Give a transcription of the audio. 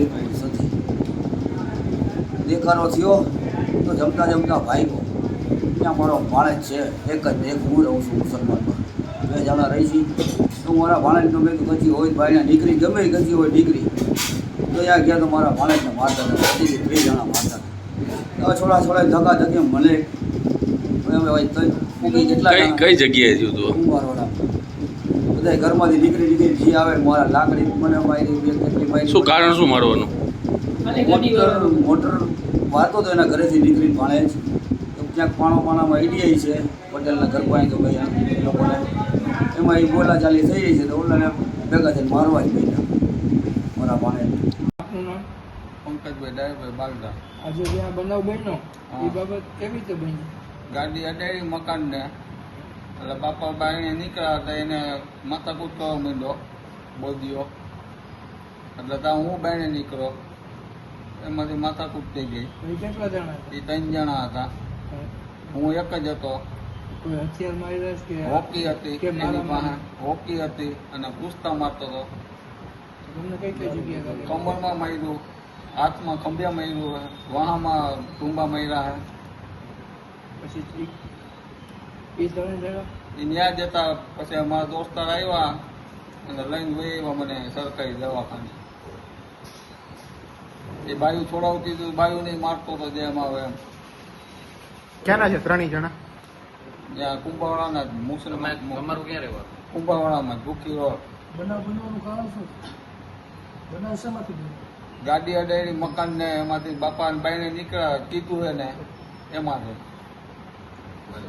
તકલીફ હતી દેખાડો થયો તો જમતા જમતા ભાઈઓ ત્યાં મારો ભાણેજ છે એક જ એક હું રહું છું મુસલમાનમાં. બે જણા રહી છી. તો મારા ભાણેજનો મેં ગતિ હોય ભાઈને દીકરી ગમે ગતિ હોય દીકરી. તો ત્યાં ગયા તો મારા ભાણેજને મારતા હતા બે જણા મારતા હતા. છોડા છોડા ધક્કા ધક્કી મને ભાઈ કઈ જગ્યાએ થયું હતું બધા ઘરમાંથી દીકરી દીકરી જે આવે મારા લાકડી મને મારી બે કેટલી મારી. શું કારણ શું મારવાનું? મોટર મોટર વાતો તો એના ઘરેથી દીકરી ભાણે જ. તો ક્યાંક પાણો પાણામાં આઈડિયા છે પટેલના ઘર પાસે તો ભાઈ આ લોકોને. એમાં એ બોલા ચાલી થઈ જાય છે તો ઓલાને ભેગા થઈને મારવા જ બેઠા. મારા ભાણે. આપનું નામ? પંકજભાઈ ડાયરભાઈ બાગદા આજે જે આ બનાવ બન્યો. એ બાબત કેવી રીતે બની? ગાડી અડાડી મકાનને એટલે બાપા બાઈને નીકળ્યા હતા એને માથાકૂટ કરવા માંડ્યો બોદીઓ એટલે ત્યાં હું બાઈને નીકળ્યો એમાંથી માથાકૂટ થઈ ગઈ. એ કેટલા જણા એ ત્રણ જણા હતા? હું એક જ હતો. હોકી હતી એની પાસે હોકી હતી અને પૂછતા મારતો હતો? કમરમાં માર્યું હાથમાં ખંભ્યા માર્યું વાહામાં ટુંબા માર્યા હે. પછી ન્યા જતા પછી અમારા દોસ્તાર આવ્યા અને લઈને વહી આવ્યા મને સરકારી દવાખાને. એ બાયું છોડાવતી હતી બાયું નહીં મારતો તો જેમ આવે એમ. ક્યાંના છે? ત્રણેય જણા? ત્યાં કુંભાવાળાના જ મુસ્લિમ તમારું ક્યાં રહેવા કુંભાવાળામાં ભૂખી રોડ બનાવ બનવાનું કારણ શું? બનાવ શેમાંથી ગાડી અડાડી મકાન ને એમાંથી બાપા ને બાઈને નીકળ્યા કીધું એને એમાંથી